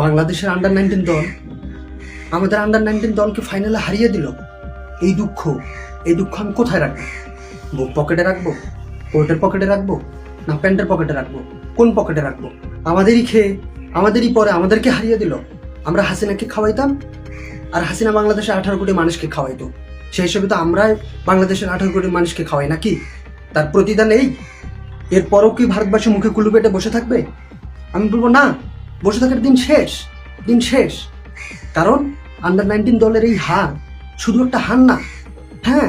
বাংলাদেশের under nineteen দল আমাদের আন্ডার নাইনটিন দলকে ফাইনালে হারিয়ে দিল। এই দুঃখ এই দুঃখ আমি কোথায় রাখব? বুক পকেটে রাখব? কোর্টের পকেটে রাখব? না প্যান্টের পকেটে রাখব? কোন পকেটে রাখব? আমাদেরই খেয়ে, আমাদেরই পরে আমাদেরকে হারিয়ে দিল। আমরা হাসিনাকে খাওয়াইতাম আর হাসিনা বাংলাদেশে আঠারো কোটি মানুষকে খাওয়াইতো। সেই হিসেবে তো আমরা বাংলাদেশের আঠারো কোটি মানুষকে খাওয়াই নাকি? তার প্রতিদান এই? এরপরও কি ভারতবর্ষে মুখে কুলু পেটে বসে থাকবে? আমি বলব না। বসে থাকার দিন শেষ দিন শেষ। কারণ আন্ডার নাইনটিন দলের এই হার শুধু একটা হার না হ্যাঁ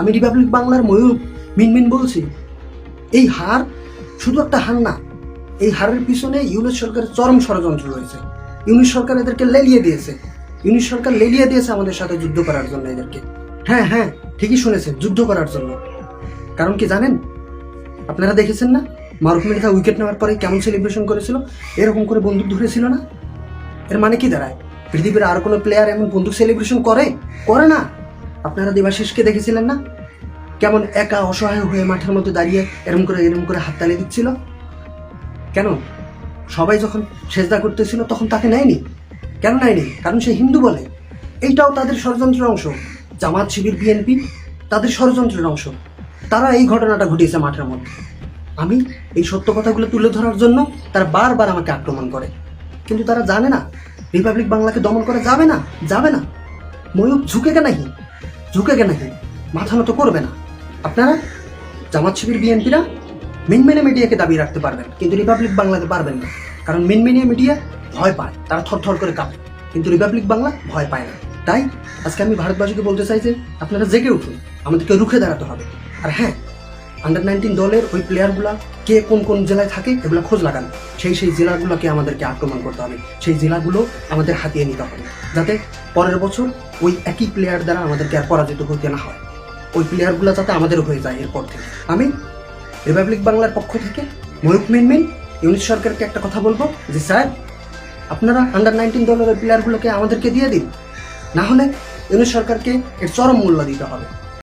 আমি রিপাবলিক বাংলার ময়ূর মিনমিন বলছি, এই হার শুধু একটা হার না, এই হারের পিছনে ইউনিট সরকারের চরম ষড়যন্ত্র রয়েছে। ইউনিট সরকার এদেরকে লেলিয়ে দিয়েছে। ইউনিট সরকার লেলিয়ে দিয়েছে আমাদের সাথে যুদ্ধ করার জন্য এদেরকে। হ্যাঁ হ্যাঁ ঠিকই শুনেছেন, যুদ্ধ করার জন্য। কারণ কি জানেন, আপনারা দেখেছেন না? মারুফ মির্জা উইকেট নেওয়ার পরে কেমন সেলিব্রেশন করেছিল? এরকম করে বন্দুক ধরেছিল না? এর মানে কি দাঁড়ায়? পৃথিবীর আর কোনো প্লেয়ার এমন বন্দুক সেলিব্রেশন করে? করে না? আপনারা দেবাশিসকে দেখেছিলেন না? কেমন একা অসহায় হয়ে মাঠের মধ্যে দাঁড়িয়ে এরম করে এরম করে হাত হাততালি দিচ্ছিল? কেন? সবাই যখন সেজদা করতেছিল, তখন তাকে নেয়নি? কেন নেয়নি? কারণ সে হিন্দু বলে। এইটাও তাদের ষড়যন্ত্রের অংশ। জামাত, শিবির, বিএনপি, তাদের ষড়যন্ত্রের অংশ। তারা এই ঘটনাটা ঘটিয়েছে মাঠের মধ্যে। আমি এই সত্য কথাগুলো তুলে ধরার জন্য তারা বারবার আমাকে আক্রমণ করে। কিন্তু তারা জানে না, রিপাবলিক বাংলাকে দমন করা যাবে না যাবে না। ময়ূর ঝুঁকে কে নাকি ঝুঁকে কে নাকি মাথা নত করবে না। আপনারা জামাত শিবির বিএনপিরা মিনমিনে মিডিয়াকে দাবি রাখতে পারবেন, কিন্তু রিপাবলিক বাংলাকে পারবেন না। কারণ মিনমিনিয়া মিডিয়া ভয় পায়, তারা থরথর করে কাঁপে। কিন্তু রিপাবলিক বাংলা ভয় পায় না। তাই আজকে আমি ভারতবাসীকে বলতে চাই যে, আপনারা জেগে উঠুন, আমাদেরকে রুখে দাঁড়াতে হবে। আর হ্যাঁ আন্ডার নাইনটিন দলের ওই প্লেয়ারগুলা কে কোন কোন জেলায় থাকে এগুলো খোঁজ লাগান। সেই সেই জেলাগুলোকে আমাদেরকে আক্রমণ করতে হবে। সেই জেলাগুলো আমাদের হাতিয়ে নিতে হবে। যাতে পরের বছর ওই একই প্লেয়ার দ্বারা আমাদেরকে আর পরাজিত হতে না হয়। ওই প্লেয়ারগুলো যাতে আমাদের হয়ে যায় এরপর থেকে। আমি রিপাবলিক বাংলার পক্ষ থেকে ময়ূক মিনমিন ইউনিট সরকারকে একটা কথা বলব যে, স্যার, আপনারা আন্ডার নাইনটিন দলের ওই প্লেয়ারগুলোকে আমাদেরকে দিয়ে দিন। না হলে ইউনিট সরকারকে এর চরম মূল্য দিতে হবে।